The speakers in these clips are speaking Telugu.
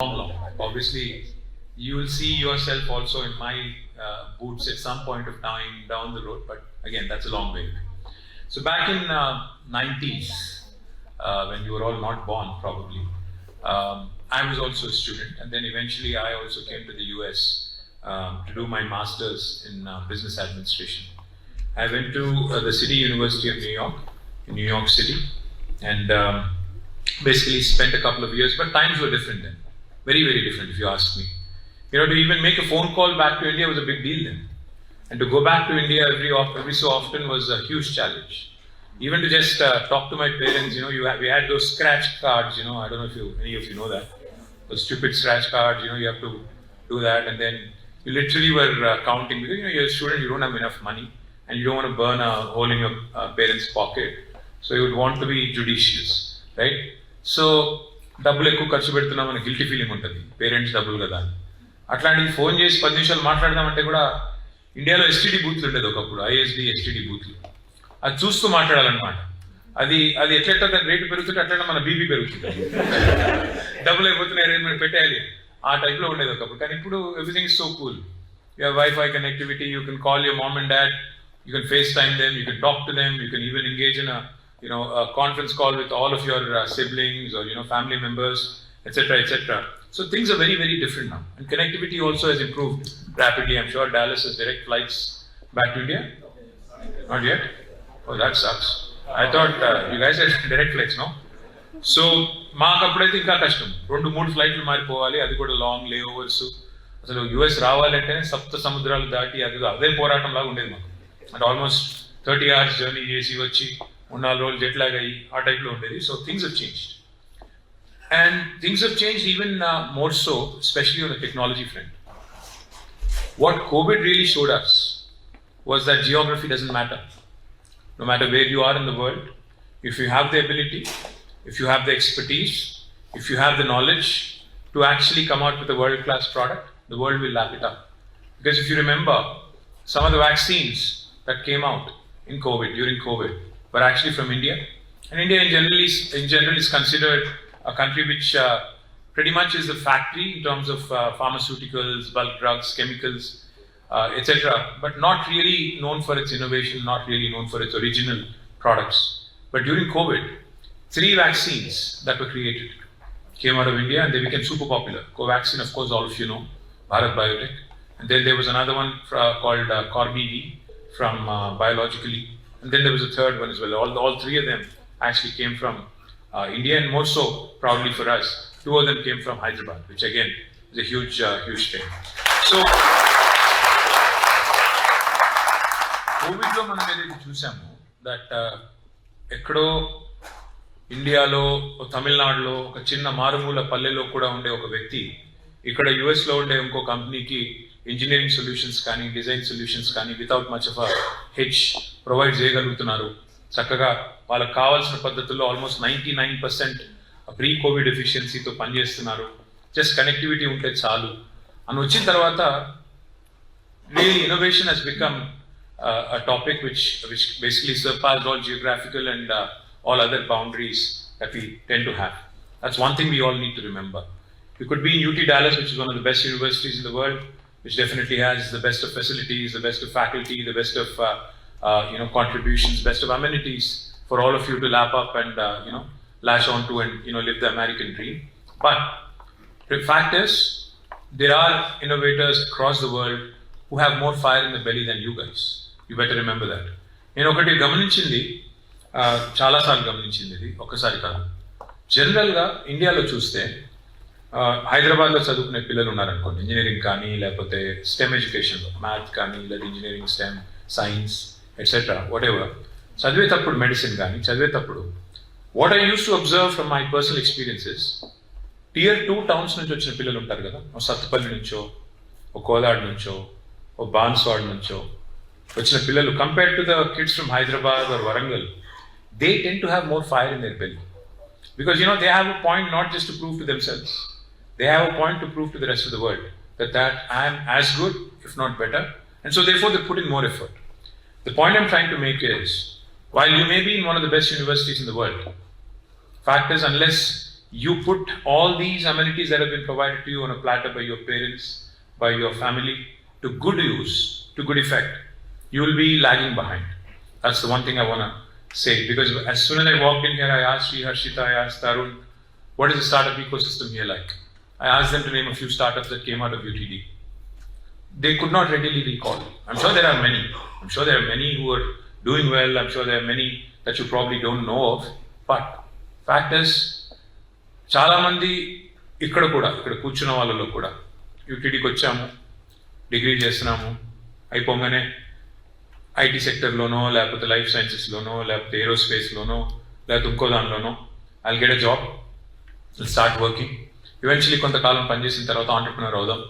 long. Obviously, you will see yourself also in my uh, boots at some point of time down the road, but again, that's a long way. So back in uh, 90s, uh, when you were all not born, probably, um, I was also a student, and then eventually I also came to the US um, to do my master's in uh, business administration. I went to uh, the City University of New York, in New York City, and um, basically spent a couple of years, but times were different then. Very, very different, if you ask me. You know, to even make a phone call back to India was a big deal then. And to go back to India every, every so often was a huge challenge. Even to just uh, talk to my parents, you know, you we had those scratch cards, you know, I don't know if you, any of you know that. Those stupid scratch cards, you know, you have to do that, and then you literally were uh, counting because, you know, you're a student, you don't have enough money, and you don't want to burn a hole in your uh, parents' pocket. So you would want to be judicious, right? So డబ్బులు ఎక్కువ ఖర్చు పెడుతున్నామని గిల్టీ ఫీలింగ్ ఉంటుంది. పేరెంట్స్ డబ్బులు కదా అని. అట్లాంటివి ఫోన్ చేసి పది నిమిషాలు మాట్లాడదామంటే కూడా ఇండియాలో ఎస్టీడీ బూత్లు ఉండేది ఒకప్పుడు ఐఎస్డి ఎస్టీడీ బూత్లు అది చూస్తూ మాట్లాడాలన్నమాట. అది అది ఎట్లెట్లా దాని రేటు పెరుగుతుంటే అట్లనే మన బీబీ పెరుగుతుంది. డబ్బులు అయిపోతున్నాయి మనం పెట్టేయాలి. ఆ టైప్లో ఉండేది ఒకప్పుడు. కానీ ఇప్పుడు everything so cool you wifi connectivity you can call your mom and dad you can FaceTime you you can to to you you can even in a you know a conference call with all of your uh, siblings or you know family members, etc. etc. So things are very very different now, and connectivity also has improved rapidly. I'm sure Dallas has direct flights back to India. Not yet. Oh, that sucks. I thought uh, you guys had direct flights, no? So మాకు అప్పుడైతే ఇంకా కష్టం రెండు మూడు ఫ్లైట్లు మారిపోవాలి అది కూడా లాంగ్ లే ఓవర్స్ అసలు యుఎస్ రావాలంటే సప్త సముద్రాలు దాటి అది అదే పోరాటం లాగా ఉండేది మాకు అంటే ఆల్మోస్ట్ థర్టీ అవర్స్ జర్నీ చేసి వచ్చి మూడు నాలుగు రోజులు జెట్ లాగ్ అయ్యి ఆ టైప్లో ఉండేది so things have change and things have change even more so specially on the technology front what COVID really showed us was that geography doesn't matter. No matter where you are in the world, if you have the ability, if you have the expertise, if you have the knowledge to actually come out with a world class product, the world will lap it up. Because if you remember, some of the vaccines that came out in COVID, during COVID, were actually from India. And India in general is, in general is considered a country which uh, pretty much is a factory in terms of uh, pharmaceuticals, bulk drugs, chemicals, uh, etc., but not really known for its innovation, not really known for its original products. But during COVID, three vaccines that were created came out of India and they became super popular. Covaxin, of course, all of you know, Bharat Biotech. And then there was another one fra- called uh, from uh, Biologically. And then there was a third one as well. All, all three of them actually came from uh, India, and more so, probably for us, two of them came from Hyderabad, which again is a huge, uh, huge thing. So, కోవిడ్లో మనం ఏదైతే చూసాము దట్ ఎక్కడో ఇండియాలో తమిళనాడులో ఒక చిన్న మారుమూల పల్లెలో కూడా ఉండే ఒక వ్యక్తి ఇక్కడ యుఎస్లో ఉండే ఇంకో కంపెనీకి ఇంజనీరింగ్ సొల్యూషన్స్ కానీ డిజైన్ సొల్యూషన్స్ కానీ without much of a hitch provide చేయగలుగుతున్నారు. చక్కగా వాళ్ళకు కావాల్సిన పద్ధతుల్లో almost ninety nine percent pre COVID ఎఫిషియన్సీతో పనిచేస్తున్నారు. జస్ట్ కనెక్టివిటీ ఉంటే చాలు. అని వచ్చిన తర్వాత real innovation has become topic which which basically surpass all geographical and all other boundaries that tend to have that's one thing we all need to remember you could be UT Dallas which is one of the best universities in the world which definitely has the best of facilities, the best of faculty, the best of uh, uh, you know contributions, best of amenities for all of you to lap up and uh, you know lash onto and you know live the American dream. But the fact is, there are innovators across the world who have more fire in the belly than you guys. You better remember that. నేను ఒకటి గమనించింది ఆ, చాలాసార్లు గమనించింది ఇది ఒక్కసారి కాదు జనరల్గా ఇండియాలో చూస్తే ఆ, హైదరాబాద్లో చదువుకునే పిల్లలు ఉన్నారనుకోండి ఇంజనీరింగ్ కానీ లేకపోతే స్టెమ్ ఎడ్యుకేషన్లో మ్యాథ్ కానీ లేదా engineering STEM science etcetera whatever చదివేటప్పుడు మెడిసిన్ కానీ చదివేటప్పుడు what I use to observe from my personal experiences tier two towns నుంచి వచ్చిన పిల్లలు ఉంటారు కదా ఓ సత్తుపల్లి నుంచో ఓ కోలాడ్ నుంచో ఓ బాన్స్వాడ్ నుంచో వచ్చిన పిల్లలు compared to the kids from Hyderabad or Warangal they tend to have more fire in their belly because you know they have a point not just prove to themselves they have a point to prove to the rest of the world that that i am as good if not better and so therefore they put in more effort the point i'm trying to make is while you may be in one of the best universities in the world fact is unless you put all these amenities that have been provided to you on a platter by your parents, by your family, to good use, to good effect, you will be lagging behind. That's the one thing I want to say. Because as soon as I walked in here, I asked Sri Harshita, I asked Tarun, what is the startup ecosystem here like? I asked them to name a few startups that came out of UTD. They could not readily recall. I'm sure there are many. I'm sure there are many who are doing well. I'm sure there are many that you probably don't know of. But fact is, చాలా మంది ఇక్కడ కూడా ఇక్కడ కూర్చున్న వాళ్ళలో కూడా యూటీడీకి వచ్చాము డిగ్రీ చేస్తున్నాము అయిపోగానే ఐటీ సెక్టర్లోనో లేకపోతే లైఫ్ సైన్సెస్లోనో లేకపోతే ఏరోస్పేస్లోనో లేకపోతే ఇంకో దానిలోనో I get a job start working Eventually కొంతకాలం పనిచేసిన తర్వాత ఆంటర్ప్రినర్ అవుదాం.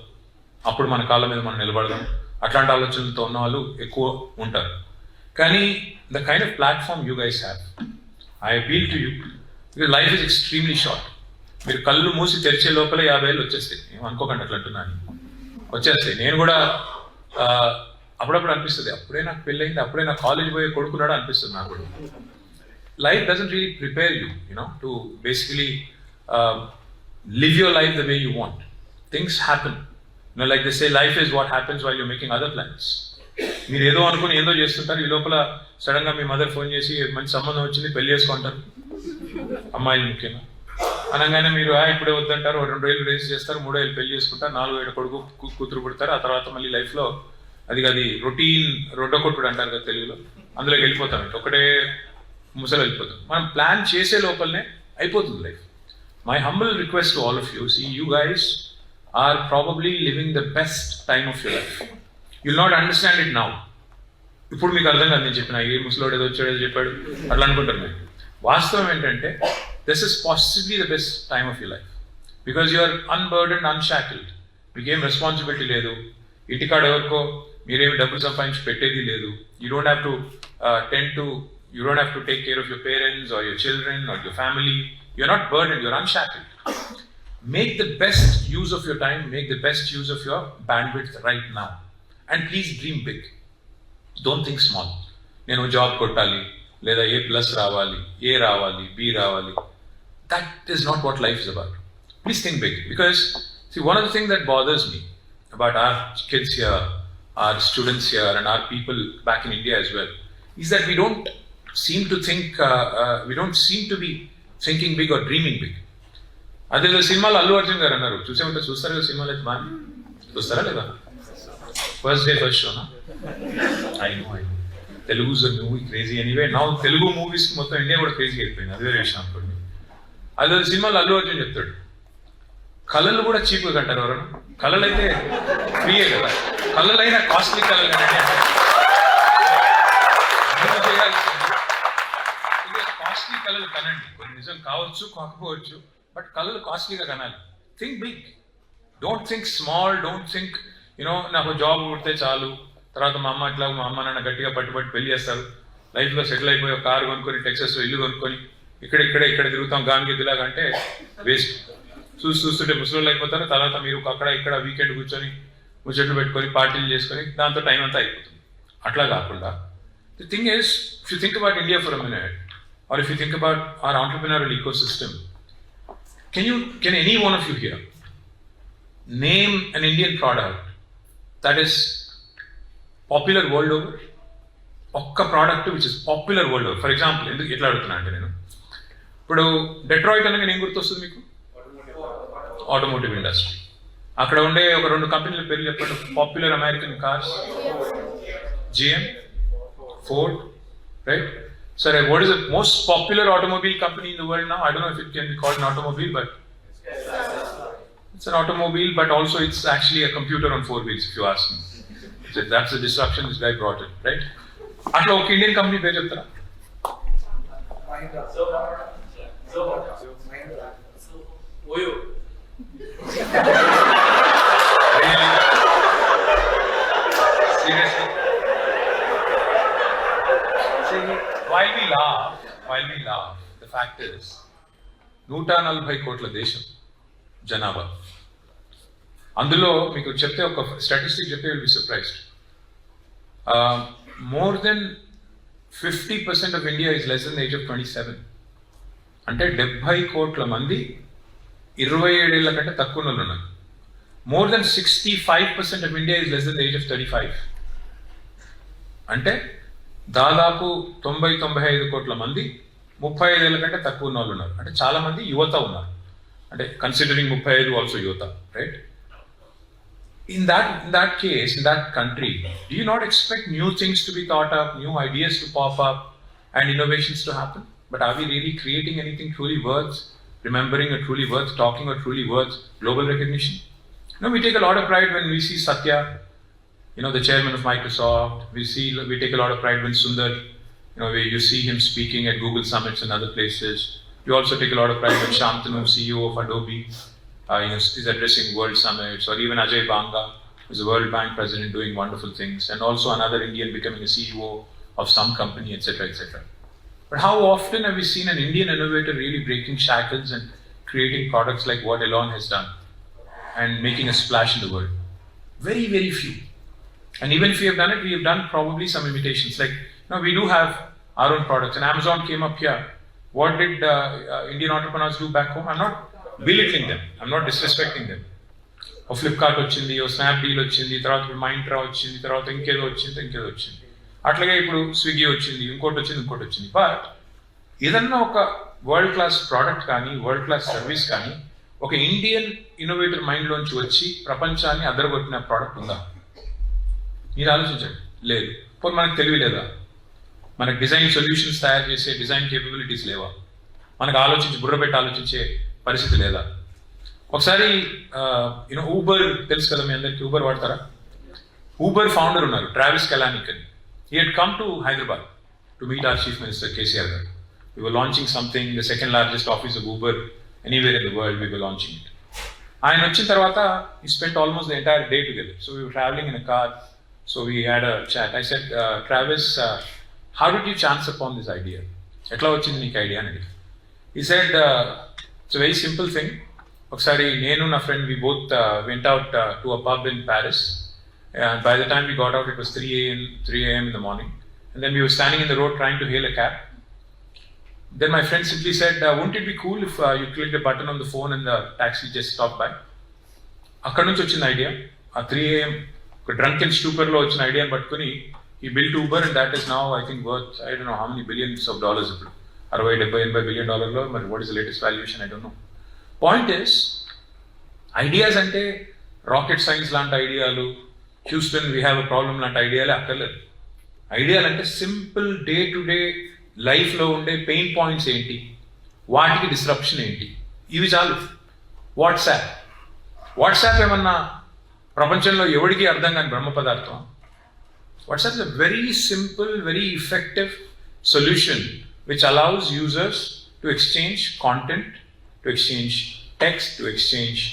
అప్పుడు మన కాళ్ళ మీద మనం నిలబడదాం. అట్లాంటి ఆలోచనలతో ఉన్న వాళ్ళు ఎక్కువ ఉంటారు. కానీ the kind of platform you guys have I appeal to you because life is extremely short మీరు కళ్ళు మూసి తెరిచే లోపల యాభై ఏళ్ళు వచ్చేస్తాయి. ఏం అనుకోకండి అట్లంటున్నాను వచ్చేస్తాయి. నేను కూడా అప్పుడప్పుడు అనిపిస్తుంది. అప్పుడే నాకు పెళ్ళయింది అప్పుడే నా కాలేజ్ పోయే కొడుకున్నాడు అనిపిస్తుంది నాకు కూడా. Life doesn't really prepare you you to basically live your life the way you want. Things happen. You know, like they say, life is what happens while you're making other plans. మీరు ఏదో అనుకుని ఏదో చేస్తుంటారు ఈ లోపల సడన్గా మీ మదర్ ఫోన్ చేసి మంచి సంబంధం వచ్చింది? పెళ్ళి చేసుకుంటారు అమ్మాయిలు ముఖ్యంగా. అనగానే మీరు "ఆ, ఇప్పుడే వద్దంటారు. రెండు వేలు రేస్ చేస్తారు మూడో వేలు పెళ్ళి చేసుకుంటారు నాలుగు ఏడు కొడుకు కూతురు పుడతారు. ఆ తర్వాత మళ్ళీ లైఫ్లో అది అది రొటీన్ రొడ్డకొట్టుడు అంటారు కదా తెలుగులో. అందులోకి వెళ్ళిపోతాం. ఒకటే ముసలు వెళ్ళిపోతాం. మనం ప్లాన్ చేసే లోపలనే అయిపోతుంది life my humble request to all of you see you guys are probably living the best time of your life you'll not understand it now ఇప్పుడు మీకు అర్థం కాదు నేను చెప్పిన ఏ ముసలోడు ఏదో వచ్చాడు ఏదో చెప్పాడు అట్లా అనుకుంటారు మీరు. వాస్తవం ఏంటంటే this is possibly the best time of you life because you are unburden unshackled మీకేం రెస్పాన్సిబిలిటీ లేదు. ఇంటికాడ ఎవరికో మీరేమి డబ్బులు సంపాదించి పెట్టేది లేదు. You don't have to tend to you don't have to take care of your parents or your children or your family You're not burden you're unshackled make the best use of your time, make the best use of your bandwidth right now. And please dream big. Don't think small. నేను జాబ్ కొట్టాలి లేదా ఏ ప్లస్ రావాలి ఏ రావాలి బి రావాలి that is not what life is about please think big because see one of the thing that bothers me about our kids here our students here and our people back in India as well is that we don't seem to think uh, uh, we don't seem to be thinking big or dreaming big అదే సినిమాలు అల్లు అర్జున్ గారు అన్నారు. చూసేమంటే చూస్తారు కదా సినిమాలు అయితే బాగా. చూస్తారా లేదా? First day first షోనా I know I Telugu movie crazy anyway నా తెలుగు మూవీస్ మొత్తం ఇండియా కూడా క్రేజీ అయిపోయింది. అదే విషయం అనుకోండి. అదే సినిమాలు అల్లు అర్జున్ చెప్తాడు. కళలు కూడా చీప్గా కంటారు ఎవరు కళలు అయితే ఫ్రీయే కదా? కళలైనా కాస్ట్లీ కళలు కానీ కళలు కనండి. కొన్ని నిజం కావచ్చు కాకపోవచ్చు బట్ కళలు కాస్ట్లీగా కనాలి. Think big don't think small don't think you know నాకు జాబ్ కొడితే చాలు తర్వాత మా అమ్మ అట్లా మా అమ్మ నాన్న గట్టిగా పట్టుబట్టి పెళ్ళి చేస్తారు. లైఫ్లో సెటిల్ అయిపోయి ఒక కారు కొనుక్కొని టెక్సస్ ఇల్లు కొనుక్కొని ఇక్కడ ఇక్కడ ఇక్కడ తిరుగుతాం గానికి దిలాగా అంటే వేస్ట్ చూసి చూస్తుంటే ముసలి అయిపోతారు. తర్వాత మీరు అక్కడ ఇక్కడ వీకెండ్ కూర్చొని ముచ్చట్లు పెట్టుకొని పార్టీలు చేసుకొని దాంతో టైం అంతా అయిపోతుంది. అట్లా కాకుండా the thing is you think about India for a minute or if you think about or entrepreneurial ecosystem, system Can you, can any one of you here name an Indian product that is popular world over? ఒక్క product which is popular world for example ఎందుకు ఎట్లా అడుగుతున్నా అంటే నేను. ఇప్పుడు డెట్రాయిట్ అనగా నేను గుర్తొస్తుంది మీకు? ఆటోమోటివ్ ఇండస్ట్రీ అక్కడ ఉండే ఒక రెండు కంపెనీల పేర్లు చెప్పండి. Popular American cars GM Ford right Sorry, what is the most popular automobile company in the world now? I don't know if it can be called an automobile, but it's an automobile, but also it's actually a computer on four wheels, if you ask me. So that's the disruption this guy brought in, right? అట్లా ఒక ఇండియన్ కంపెనీ పేరు చెప్తారా Oyo. while we laugh, while we laugh, the fact is, నూట నలభై కోట్ల దేశం జనాభా. అందులో మీకు చెప్తే ఒక స్టాటిస్టిక్ చెప్తే will be surprised more than fifty percent of India is less than age of twenty seven అంటే డెబ్బై కోట్ల మంది ఇరవై ఏడేళ్ళ కంటే తక్కువ వాళ్ళు ఉన్నారు. More than sixty five percent of India is less than age of thirty five అంటే దాదాపు తొంభై తొంభై ఐదు కోట్ల మంది ముప్పై ఐదేళ్ళ కంటే తక్కువ ఉన్న వాళ్ళు ఉన్నారు అంటే చాలా మంది యువత ఉన్నారు అంటే కన్సిడరింగ్ ముప్పై ఐదు ఆల్సో యువత right in that in that case in that country do you not expect new things to be thought up new ideas to pop up and innovations to happen but are we really creating anything truly worth remembering or truly worth talking or truly worth global recognition no we take a lot of pride when we see satya you know the chairman of microsoft we see we take a lot of pride when sundar you know you see him speaking at google summits and other places we also take a lot of pride when shantanu ceo of adobe uh, you know, is addressing world summits, or even Ajay Banga, who's a World Bank president doing wonderful things, and also another Indian becoming a CEO of some company, etc., etc. But how often have we seen an Indian innovator really breaking shackles and creating products like what Elon has done and making a splash in the world? Very, very few. And even if we have done it, we have done probably some imitations. Like, you know, we do have our own products, and Amazon came up here. What did uh, uh, Indian entrepreneurs do back home? I'm not belittling them, I'm not disrespecting them. ఓ ఫ్లిప్కార్ట్ వచ్చింది ఓ స్నాప్డీల్ వచ్చింది తర్వాత ఇప్పుడు మైంట్రా వచ్చింది తర్వాత ఇంకేదో వచ్చింది ఇంకేదో వచ్చింది అట్లాగే ఇప్పుడు స్విగ్గీ వచ్చింది ఇంకోటి వచ్చింది ఇంకోటి వచ్చింది బట్ ఏదన్నా ఒక వరల్డ్ క్లాస్ ప్రోడక్ట్ కానీ వరల్డ్ క్లాస్ సర్వీస్ కానీ ఒక ఇండియన్ ఇన్నోవేటర్ మైండ్లోంచి వచ్చి ప్రపంచాన్ని అదరగొట్టిన ప్రోడక్ట్ ఉందా మీరు ఆలోచించండి. లేదు. పోనీ మనకు తెలివి లేదా? మనకు డిజైన్ సొల్యూషన్స్ తయారు చేసే డిజైన్ కేపబిలిటీస్ లేవా? మనకు ఆలోచించి బుర్ర పెట్టి ఆలోచించే పరిస్థితి లేదా? ఒకసారి యూనో ఊబర్ తెలుసు కదా మీ అందరికి. ఊబర్ వాడతారా? ఊబర్ ఫౌండర్ ఉన్నారు ట్రావెల్స్ కెలానిక్ అని. He had come to Hyderabad to meet our chief minister KCR garu we were launching something the second largest office of Uber anywhere in the world we were launching it ఆయన వచ్చిన తర్వాత he spent almost the entire day together so we travelling in A car so we had a chat I said travels how did you chance upon this idea ఎట్లా వచ్చింది నీకు ఐడియా అనేది he said it's very simple thing ఒకసారి నేను నా friend we both went out to a pub in Paris and by the time we got out it was three AM three AM in the morning and then we were standing in the road trying to hail a cab Then my friend simply said, uh, wouldn't it be cool if uh, you clicked a button on the phone and the taxi just stopped by? అక్కడ నుంచి వచ్చిన ఐడియా ఆ త్రీ ఏఎం ఒక డ్రంక్ అండ్ స్టూపర్లో వచ్చిన ఐడియాని పట్టుకుని he built Uber and that is now I think worth I don't know how many billions of dollars ఇప్పుడు. అరవై డెబ్బై ఎనభై బిలియన్ డాలర్లో మరి what is latest valuation I don't know point is ideas అంటే రాకెట్ సైన్స్ లాంటి ఐడియాలు Houston we have a problem లాంటి ఐడియాలే అక్కర్లేదు. ఐడియాలు అంటే సింపుల్ డే టు డే లైఫ్లో ఉండే పెయిన్ పాయింట్స్ ఏంటి? వాటికి డిస్రప్షన్ ఏంటి? ఇవి చాలు. వాట్సాప్ వాట్సాప్ ఏమన్నా ప్రపంచంలో ఎవడికి అర్థం కాని బ్రహ్మ పదార్థం WhatsApp is a very simple very effective solution which allows users to exchange content to exchange text to exchange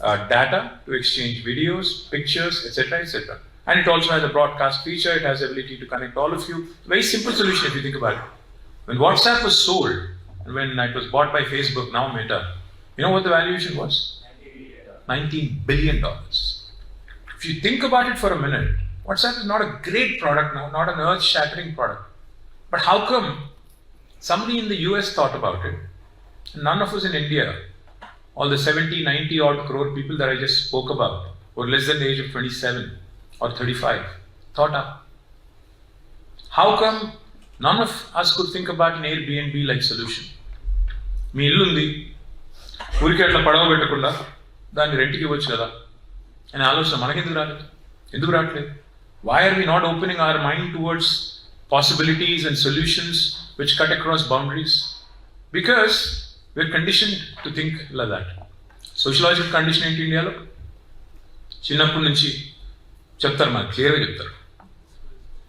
data to exchange videos, pictures, etc., etc. And it also has a broadcast feature. It has the ability to connect all of you. Very simple solution if you think about it. When WhatsApp was sold, and when it was bought by Facebook, now Meta, you know what the valuation was? 19 billion dollars. If you think about it for a minute, WhatsApp is not a great product now, not an earth-shattering product. But how come somebody in the US thought about it? None of us in India, all the 70, 90 odd crore people that I just spoke about, were less than the age of 27 or 35, thought up. How come none of us could think about an Airbnb like solution? మీ ఇల్లు ఉంది ఊరికి అట్లా పడవ పెట్టకుండా దాన్ని రెంట్కి ఇవ్వచ్చు కదా అనే ఆలోచన మనకెందుకు రాలేదు? ఎందుకు రావట్లేదు? Why are we not opening our mind towards possibilities and solutions which cut across boundaries because we are condition to think ఇలా దాట్ సోషలాజికల్ కండిషన్ ఏంటి ఇండియాలో? చిన్నప్పటి నుంచి చెప్తారు మనకు క్లియర్గా చెప్తారు.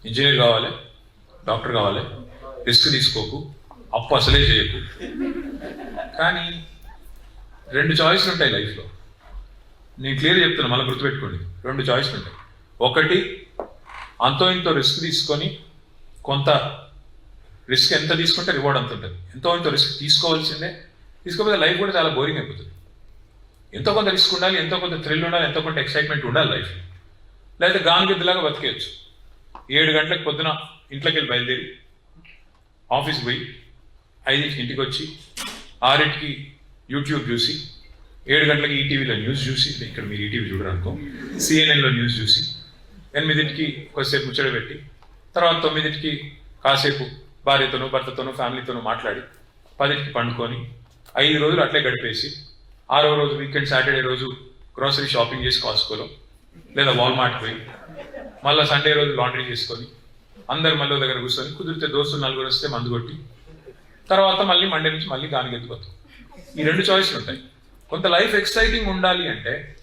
ఇంజనీర్ కావాలి డాక్టర్ కావాలి రిస్క్ తీసుకోకు అప్పు అసలే చేయకు. కానీ రెండు చాయిస్లు ఉంటాయి లైఫ్లో. నేను క్లియర్ చెప్తున్నా మళ్ళీ గుర్తుపెట్టుకోండి. రెండు చాయిస్లు ఉంటాయి. ఒకటి అంతో ఇంతో రిస్క్ తీసుకొని కొంత రిస్క్ ఎంత తీసుకుంటే రివార్డ్ అంత ఉంటుంది. ఎంతో ఇంత రిస్క్ తీసుకోవాల్సిందే. తీసుకోకపోతే లైఫ్ కూడా చాలా బోరింగ్ అయిపోతుంది. ఎంతో కొంత రిస్క్ ఉండాలి ఎంతో కొంత థ్రిల్ ఉండాలి ఎంతో కొంత ఎక్సైట్మెంట్ ఉండాలి లైఫ్ లేకపోతే గాంగిద్దులాగా బతికేయచ్చు. ఏడు గంటలకు పొద్దున ఇంట్లోకి వెళ్ళి బయలుదేరి ఆఫీస్కి పోయి ఐదింటికి ఇంటికి వచ్చి ఆరింటికి యూట్యూబ్ చూసి ఏడు గంటలకి ఈటీవీలో న్యూస్ చూసి ఇక్కడ మీరు ఈటీవీ చూడరు సిఎన్ఎన్లో న్యూస్ చూసి ఎనిమిదింటికి కొద్దిసేపు ముచ్చట పెట్టి తర్వాత తొమ్మిదింటికి కాసేపు భార్యతోనో భర్తతోనో ఫ్యామిలీతోనో మాట్లాడి పదింటికి పండుకొని ఐదు రోజులు అట్లే గడిపేసి ఆరో రోజు వీకెండ్ సాటర్డే రోజు గ్రోసరీ షాపింగ్ చేసి కాసుకోలో లేదా వాల్మార్ట్ పోయి మళ్ళీ సండే రోజు లాండ్రీ చేసుకొని అందరు మళ్ళీ దగ్గర కూర్చొని కుదిరితే దోస్తులు నలుగురు వస్తే మందు కొట్టి తర్వాత మళ్ళీ మండే నుంచి మళ్ళీ గానికి ఈ రెండు చాయిస్లు ఉంటాయి. కొంత లైఫ్ ఎక్సైటింగ్ ఉండాలి అంటే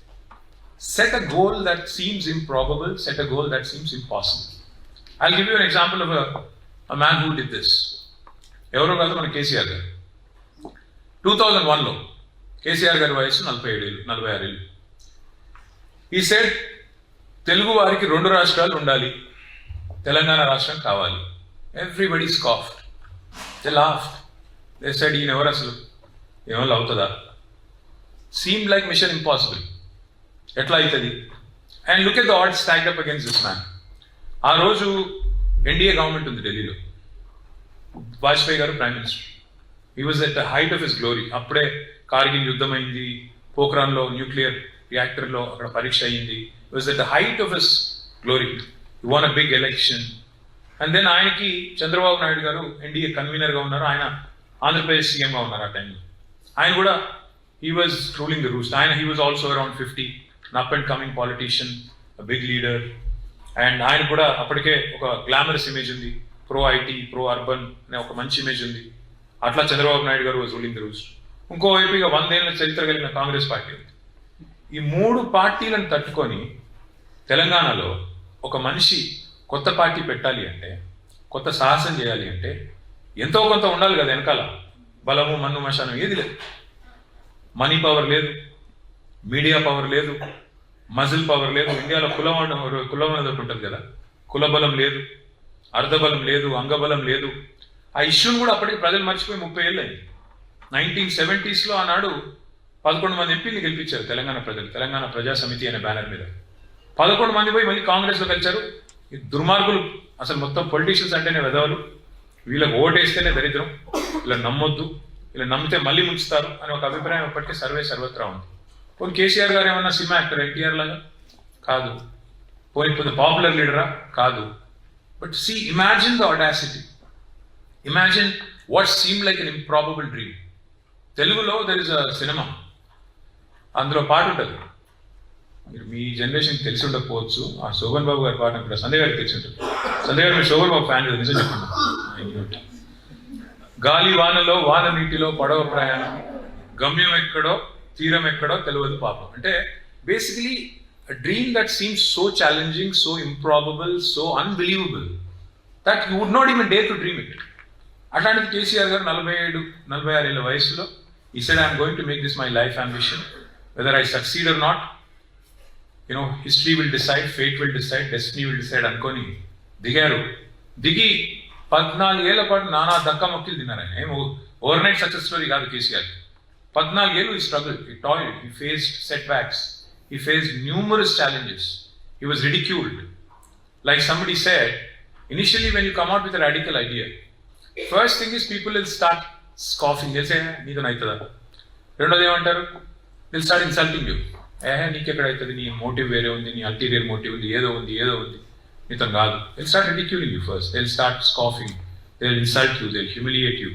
set a goal that seems improbable set a goal that seems impossible I give you an example of a man who did this ఎవరో కాదు మన కేసీఆర్ గారు. టూ థౌజండ్ వన్లో కేసీఆర్ గారి వయసు నలభై ఏడు ఏళ్ళు నలభై ఆరు ఏళ్ళు. ఈ సెట్ తెలుగు వారికి రెండు రాష్ట్రాలు ఉండాలి. తెలంగాణ రాష్ట్రం కావాలి. Everybody scoffed they laughed they said ఈయన ఎవరు అసలు? ఏమో అవుతుందా? సీమ్ లైక్ మిషన్ ఇంపాసిబుల్ ఎట్లా అవుతుంది? And look at the ఆర్డ్ stack up against this man ఆ రోజు ఎన్డీఏ గవర్నమెంట్ ఉంది ఢిల్లీలో. Vajpayee garu prime minister he was at the height of his glory అప్పుడే కార్గిల్ యుద్ధం అయింది పోఖ్రాన్లో న్యూక్లియర్ రియాక్టర్లో అక్కడ పరీక్ష అయింది. Was at the height of his glory won a big election and then ఆయనకి చంద్రబాబు నాయుడు గారు ఎన్డీఏ కన్వీనర్గా ఉన్నారు. ఆయన ఆంధ్రప్రదేశ్ సీఎంగా ఉన్నారు ఆ టైంలో ఆయన కూడా he was ruling And rules ఆయన also around also around fifty and and coming politician big leader and ఆయన కూడా అప్పటికే ఒక గ్లామరస్ ఇమేజ్ ఉంది. ప్రో ఐటీ ప్రో అర్బన్ అనే ఒక మంచి ఇమేజ్ ఉంది. అట్లా చంద్రబాబు నాయుడు గారు వాజ్ రూలింగ్ ద రూల్స్ ఇంకోవైపు ఇక వందేళ్ళ చరిత్ర కలిగిన కాంగ్రెస్ పార్టీ ఉంది. ఈ మూడు పార్టీలను తట్టుకొని తెలంగాణలో ఒక మనిషి కొత్త పార్టీ పెట్టాలి అంటే కొత్త సాహసం చేయాలి అంటే ఎంతో కొంత ఉండాలి కదా వెనకాల. బలము మన్ను మశానం ఏది లేదు. మనీ పవర్ లేదు మీడియా పవర్ లేదు మజిల్ పవర్ లేదు. ఇండియాలో కులం కులం అనేది ఒకటి ఉంటుంది కదా. కులబలం లేదు అర్ధబలం లేదు అంగబలం లేదు. ఆ ఇష్యూని కూడా అప్పటికి ప్రజలు మర్చిపోయి ముప్పై ఏళ్ళు అయింది. నైన్టీన్ సెవెంటీస్లో ఆనాడు పదకొండు మంది ఎంపీని గెలిపించారు తెలంగాణ ప్రజలు తెలంగాణ ప్రజా సమితి అనే బ్యానర్ మీద. పదకొండు మంది పోయి మళ్ళీ కాంగ్రెస్లో కలిశారు. ఈ దుర్మార్గులు అసలు మొత్తం పొలిటీషియన్స్ అంటేనే వెదవలు వీళ్ళకి ఓటేస్తేనే దరిద్రం. ఇలా నమ్మొద్దు. ఇలా నమ్మితే మళ్ళీ ముంచుతారు అనే ఒక అభిప్రాయం ఇప్పటికే సర్వే సర్వత్రా ఉంది. పోనీ కేసీఆర్ గారు ఏమన్నా సినిమా యాక్టర్ ఎన్టీఆర్ లాగా? కాదు. పోయి పాపులర్ లీడరా? కాదు. But see imagine the audacity imagine what seem like an improbable dream తెలుగులో దర్ ఇస్ అ సినిమా అందులో పాట ఉంటుంది. మీరు మీ జనరేషన్ తెలిసి ఉండకపోవచ్చు. ఆ శోభన్ బాబు గారి పాట కూడా సంజయ్ గారికి తెలిసి ఉంటుంది. సంజయ్ గారు మీరు శోభన్ బాబు ఫ్యాన్ నిజం చెప్పండి. గాలి వానలో వాన నీటిలో పడవ ప్రయాణం. గమ్యం ఎక్కడో తీరం ఎక్కడో తెలియదు పాపం. అంటే basically dream that seems so challenging so improbable so unbelievable that you would not even dare to dream it అట్లాంటిది కేసీఆర్ గారు నలభై ఏడు నలభై ఆరు ఏళ్ళ వయసులో he said I'm going to make this my life ambition whether I succeed or not you know history will decide fate will decide destiny will decide అనుకొని దిగారు. దిగి పద్నాలుగేళ్ళ పాటు నానా దక్క మొక్కలు తిన్నారు ఆయన ఏం ఓవర్ నైట్ సక్సెస్ స్టోరీ కాదు కేసీఆర్. పద్నాలుగేళ్ళు ఈ స్ట్రగుల్ ఈ toil he faced setbacks he face numerous challenges he was ridiculed like somebody said initially when you come at with radical idea first thing is people will start scoffing start eh, నీతో అవుతుందా? రెండోది ఏమంటారు? విల్ స్టార్ట్ ఇన్సల్టింగ్ యూ ఏహే నీకెక్కడ అవుతుంది నీ మోటివ్ వేరే ఉంది నీ అల్టీరియర్ మోటివ్ ఉంది ఏదో ఉంది ఏదో ఉంది. నీతో కాదు will start ridiculing you first they'll start scoffing they'll insult you they'll humiliate you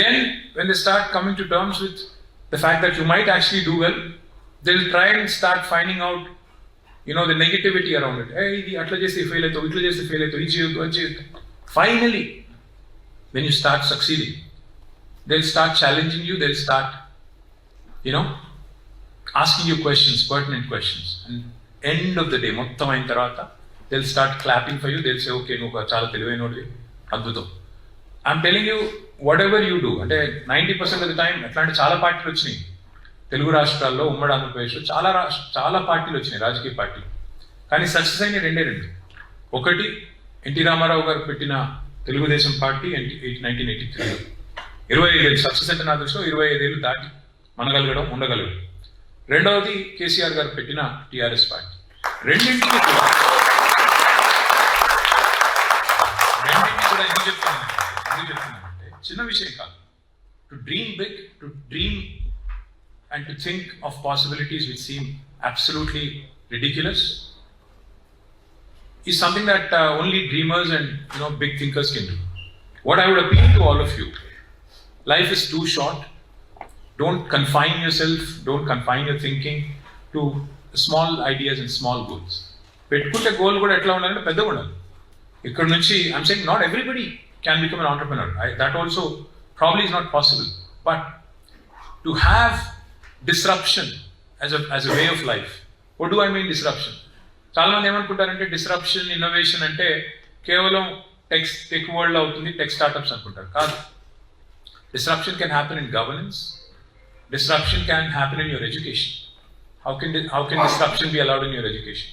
then when they start coming to terms with the fact that you might actually do well they'll try and start finding out you know the negativity around it ఏ ఇది అట్లా చేస్తే ఫెయిల్ అవుతావు ఇట్లా చేస్తే ఫెయిల్ అవుతావు ఇది చేయొద్దు అది చేయొద్దు finally when you start succeeding they'll start challenging you they'll start you know asking you questions pertinent questions and end of the day మొత్తం అయిన తర్వాత they'll start clapping for you they'll say okay నువ్వు చాలా తెలివైనోడివి అద్భుతం. I'm telling you whatever you do అంటే ninety percent of the time ఎట్లాంటి చాలా పార్టీలు వచ్చినాయి. తెలుగు రాష్ట్రాల్లో ఉమ్మడి ఆంధ్రప్రదేశ్లో చాలా రాష్ట్ర చాలా పార్టీలు వచ్చినాయి రాజకీయ పార్టీలు. కానీ సక్సెస్ అయిన రెండే రెండు. ఒకటి ఎన్టీ రామారావు గారు పెట్టిన తెలుగుదేశం పార్టీ నైన్టీన్ ఎయిటీ త్రీలో ఇరవై ఐదేళ్ళు సక్సెస్ అంటే నా దృష్టిలో ఇరవై ఐదేళ్ళు దాటి మనగలగడం ఉండగలగడం. రెండవది కేసీఆర్ గారు పెట్టిన టీఆర్ఎస్ పార్టీ. రెండింటికి చెప్తున్నానంటే చిన్న విషయం కాదు to dream big to dream and to think of possibilities which seem absolutely ridiculous is something that uh, only dreamers and you know big thinkers can do. What I would appeal to all of you, life is too short. Don't confine yourself, don't confine your thinking to small ideas and small goals. పెట్టుకుంటే గోల్ కూడా ఎట్లా ఉండాలంటే పెద్దగా ఉండాలి ఇక్కడ నుంచి I'm saying not everybody Can become an entrepreneur that also probably is not possible but to have disruption as as a way of life what do I mean disruption చాలా మంది ఏమనుకుంటారంటే డిస్రప్షన్ ఇన్నోవేషన్ అంటే కేవలం టెక్స్ టెక్ వరల్డ్ అవుతుంది టెక్ స్టార్టప్స్ అనుకుంటారు. కాదు. Disruption can happen in governance disruption can happen in your education how can how can disruption be allowed in your education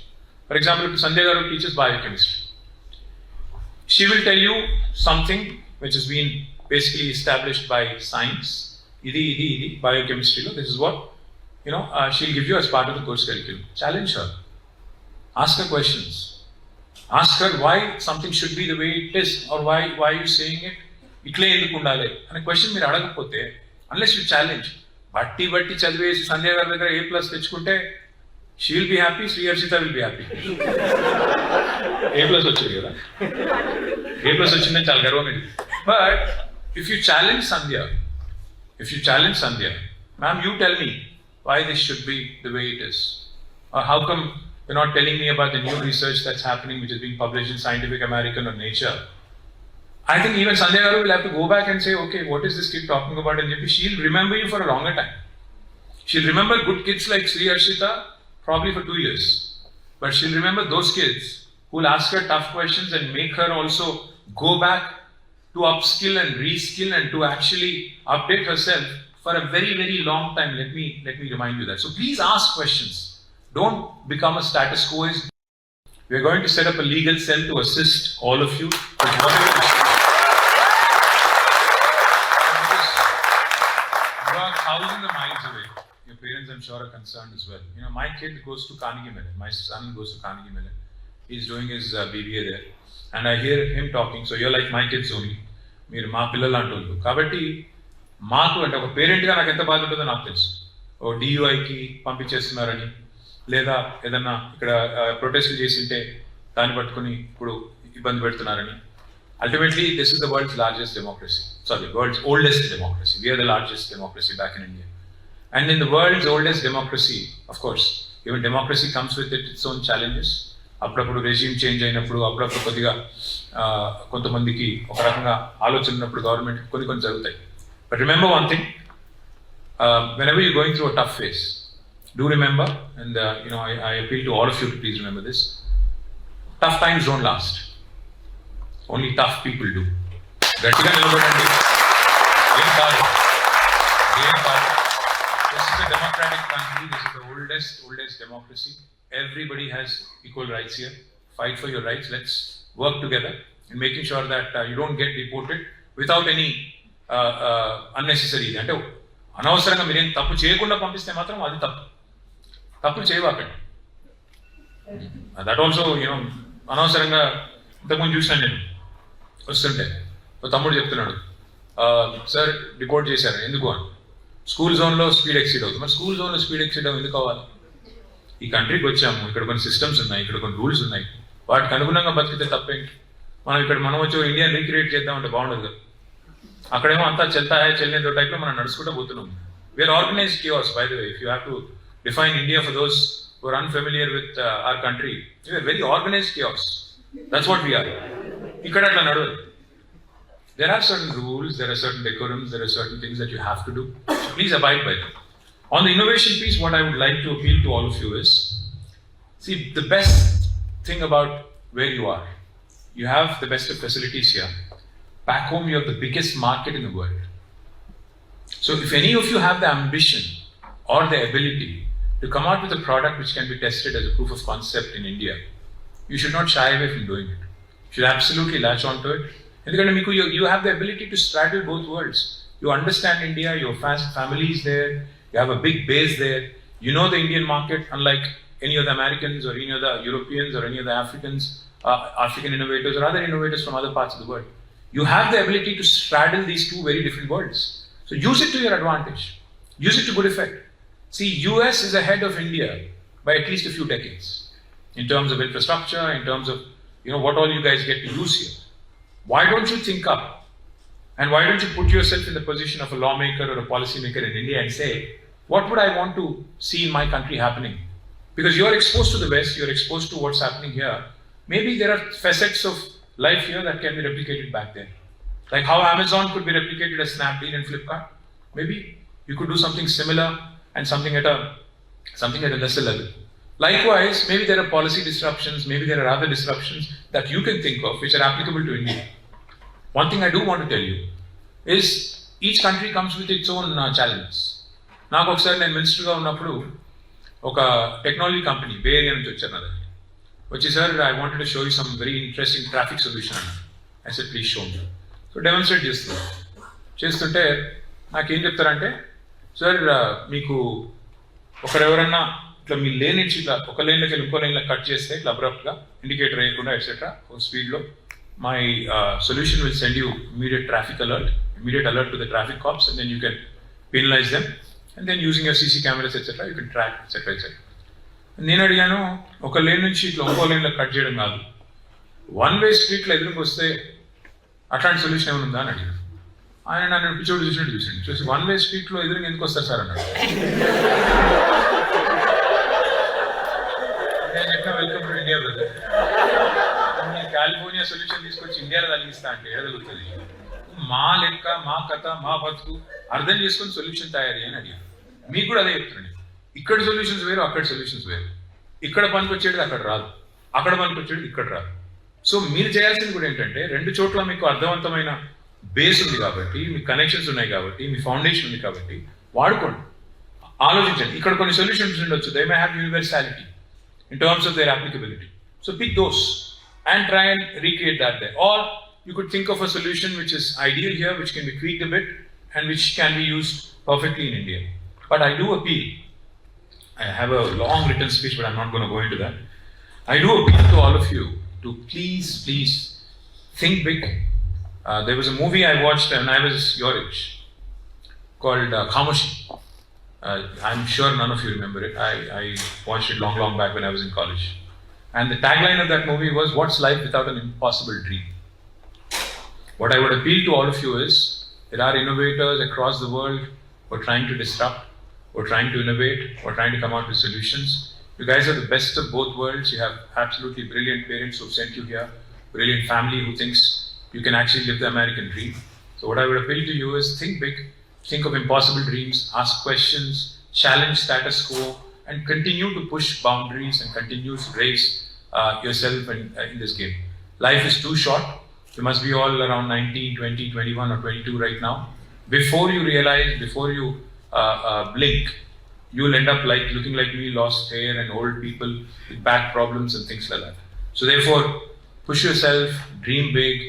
for example ఇప్పుడు Sanjay garu teachers biochemistry she will tell you something which has been basically established by science. Idi, idi, idi, biochemistry. This is what, you know, uh, she'll give you as part of the course curriculum. Challenge her. Ask her questions. Ask her why something should be the way it is or why, why are you saying it? ఇట్లే ఎందుకు ఉండాలి అనే క్వశ్చన్ మీరు అడగకపోతే అన్లెస్ యూ ఛాలెంజ్ బట్టి బట్టి చదివేసి సంజయ్ గారి దగ్గర ఏ ప్లస్ తెచ్చుకుంటే She will be happy Shri Harshita will be happy A plus వచ్చింది కదా ఏ ప్లస్ వచ్చిందని చాలా గర్వం ఇది but if you challenge Sandhya if you challenge Sandhya ma'am you tell me why this should be the way it is how come you not telling me about the new research that's happening which is being publish in Scientific American or Nature I think even Sanjay Garu will have to go back and say, okay, what is this kid talking about? And maybe she'll remember you for a longer time. She'll remember good kids like Sri Arshita probably for two years. But she'll remember those kids who'll ask her tough questions and make her also go back to upskill and reskill and to actually update herself for a very, very long time. Let me let me remind you that. So please ask questions. Don't become a status quoist. We are going to set up a legal cell to assist all of. You parents, are concerned as well. You know, my kid goes to Carnegie Mellon. My son goes to Carnegie Mellon. He's doing his uh, BBA there. And I hear him talking. So you're like my kids only. మీరు మా పిల్లలు అంటున్నారు కాబట్టి మాకు అంటే ఒక పేరెంట్గా నాకు ఎంత బాధ ఉంటుందో నాకు తెలుసు ఓ డియుఐకి పంపించేస్తున్నారని లేదా ఏదన్నా ఇక్కడ ప్రొటెస్ట్ చేసింటే దాన్ని పట్టుకుని ఇప్పుడు ఇబ్బంది పెడుతున్నారని ultimately this is the world's largest democracy sorry world's oldest democracy we are the largest democracy back in India and in the world's oldest democracy of course even democracy comes with it it's own challenges అప్పుడప్పుడు రెజ్యూమ్ చేంజ్ అయినప్పుడు అప్పుడప్పుడు కొద్దిగా ఆ, కొంతమందికి ఒక రకంగా ఆలోచన ఉన్నప్పుడు గవర్నమెంట్ కొన్ని కొన్ని జరుగుతాయి but remember one thing whenever you going through a tough phase do remember and you know I appeal to all of you to please remember this tough times don't last only tough people do గట్టిగా నిలబడండి ఏం కాదు ఏం కాదు this is a democratic country this is the oldest oldest democracy everybody has equal rights here fight for your rights let's work together in making sure that uh, you don't get deported without any uh, uh, unnecessary అంటే అనవసరంగా మీరేం తప్పు చేయకుండా పంపిస్తే మాత్రం అది తప్పు తప్పులు చేయవాకండి దట్ ఆల్సో యూనో అనవసరంగా ఇంతకుముందు చూసాను నేను వస్తుంటే తమ్ముడు చెప్తున్నాడు సార్ డిపోర్ట్ చేశారు ఎందుకు అని స్కూల్ జోన్లో స్పీడ్ ఎక్సీడ్ అవుతుంది. మరి స్కూల్ జోన్లో స్పీడ్ ఎక్సీడ్ ఎందుకు అవ్వాలి ఈ కంట్రీకి వచ్చాము. ఇక్కడ కొన్ని సిస్టమ్స్ ఉన్నాయి. ఇక్కడ కొన్ని రూల్స్ ఉన్నాయి. వాటికి అనుగుణంగా బతికితే తప్పేంటి? మనం ఇక్కడ మనం వచ్చి ఇండియా రీక్రియేట్ చేద్దామంటే బాగుండదు కదా. అక్కడేమో అంతా చెల్తాయా చెల్లేదో టైప్లో మనం నడుచుకుంటూ పోతున్నాం. Where organise chaos by the way if you have to define India for those who are unfamiliar with uh, our country. We are very organized chaos. That's what we are. ఇక్కడ అట్లా నడవదు. There are certain rules, there are certain decorums, there are certain things that you have to do. please abide by them. On the innovation piece, what I would like to appeal to all of you is see, the best thing about where you are, you have the best of facilities here. Back home, you have the biggest market in the world. So, if any of you have the ambition or the ability to come out with a product which can be tested as a proof of concept in India, you should not shy away from doing it. You should absolutely latch onto it. And to it. you have the ability to straddle both worlds. You understand India, your family is there, you have a big base there, you know the Indian market, unlike any of the Americans or any of the Europeans or any of the Africans, uh, African innovators or other innovators from other parts of the world. You have the ability to straddle these two very different worlds. So use it to your advantage. Use it to good effect. See, US is ahead of India by at least a few decades in terms of infrastructure, in terms of you know what all you guys get to use here. Why don't you think up? And why don't you put yourself in the position of a lawmaker or a policymaker in India and say, what would I want to see in my country happening? Because you're exposed to the West, you're exposed to what's happening here. Maybe there are facets of life here that can be replicated back there. Like how Amazon could be replicated as Snapdeal and Flipkart. Maybe you could do something similar and something at a something at a lesser level. Likewise, maybe there are policy disruptions, maybe there are other disruptions that you can think of which are applicable to India. One thing I do want to tell you is each country comes with its own uh, challenges. నాకు ఒకసారి నేను మినిస్టర్గా ఉన్నప్పుడు ఒక టెక్నాలజీ కంపెనీ బే ఏరియా నుంచి వచ్చారు అది వచ్చి sir I wanted show you some very interesting traffic solution అన్నారు I said please show me so demonstrate చేస్తున్నారు. చేస్తుంటే నాకేం చెప్తారంటే సార్ uh, మీకు ఒకరెవరన్నా ఇట్లా మీ లేన్ నుంచి ఇట్లా ఒక లేన్లోకి వెళ్ళి ఇంకో లేన్లో కట్ చేస్తే ఇట్లా అబ్రప్ట్గా ఇండికేటర్ వేయకుండా ఎట్సెట్రా ఒక స్పీడ్లో my solution will send you immediate traffic alert immediate alert to the traffic cops and then you can penalize them and then using your CC cameras etc. you can track etc. etc. నేను అడిగాను ఒక లేన్ నుంచి ఇట్లా ఒక్కో లేన్లో కట్ చేయడం కాదు వన్ వే స్ట్రీట్లో ఎదురుకు వస్తే అట్లాంటి సొల్యూషన్ ఏమైనా ఉందా అని అడిగాను ఆయన నన్ను పిచ్చోడు చూసినట్టు చూసాను చూసి వన్ వే స్ట్రీట్లో ఎదురుగా ఎందుకు వస్తారు సార్ అన్నాడు నేను చెప్పిన వెల్కమ్ టు ఇండియా బ్రదర్ నేను కాలిఫోర్నియా సొల్యూషన్ తీసుకొచ్చి ఇండియాలో తగ్గిస్తా అంటే ఏడగలుగుతుంది మా లెక్క మా కథ మా బతుకు అర్థం చేసుకొని సొల్యూషన్ తయారీ అని అడిగాను మీకు కూడా అదే చెప్తున్నాను ఇక్కడ సొల్యూషన్స్ వేరు అక్కడ సొల్యూషన్స్ వేరు. ఇక్కడ పనికొచ్చేది అక్కడ రాదు. అక్కడ పనికొచ్చేది ఇక్కడ రాదు. సో మీరు చేయాల్సింది కూడా ఏంటంటే రెండు చోట్ల మీకు అర్థవంతమైన బేస్ ఉంది కాబట్టి మీ కనెక్షన్స్ ఉన్నాయి కాబట్టి మీ ఫౌండేషన్ ఉంది కాబట్టి వాడుకోండి. ఆలోచించండి. ఇక్కడ కొన్ని సొల్యూషన్స్ ఉండొచ్చు. They may have universality in terms of their applicability so pick those and try and recreate that there. Or you could think of a solution which is ideal here, which can be tweaked a bit and which can be used perfectly in India. But I do appeal. I have a long written speech, but I'm not going to go into that. I do appeal to all of you to please, please think big. Uh, there was a movie I watched when I was your age called uh, Khamoshi. Uh, I'm sure none of you remember it. I, I watched it long, long back when I was in college. And the tagline of that movie was, What's life without an impossible dream? What I would appeal to all of you is there are innovators across the world who are trying to disrupt, who are trying to innovate, who are trying to come out with solutions. You guys are the best of both worlds. You have absolutely brilliant parents who sent you here, brilliant family who thinks you can actually live the American dream. So, what I would appeal to you is think big, think of impossible dreams, ask questions, challenge status quo, and continue to push boundaries and continue to raise uh, yourself in, uh, in this game. Life is too short. You must be all around 19, 20, 21, or 22 right now. Before you realize, before you uh, uh, blink, you'll end up like looking like me, lost hair, and old people with back problems and things like that. So, therefore, push yourself, dream big,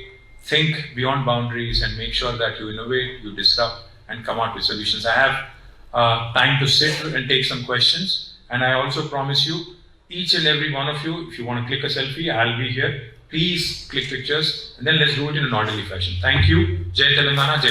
think beyond boundaries, and make sure that you innovate, you disrupt, and come out with solutions. I have uh, time to sit and take some questions, and I also promise you, each and every one of you, if you want to click a selfie, I'll be here. Please click pictures, and then let's do it in an orderly fashion. Thank you. Jai Telangana. Jai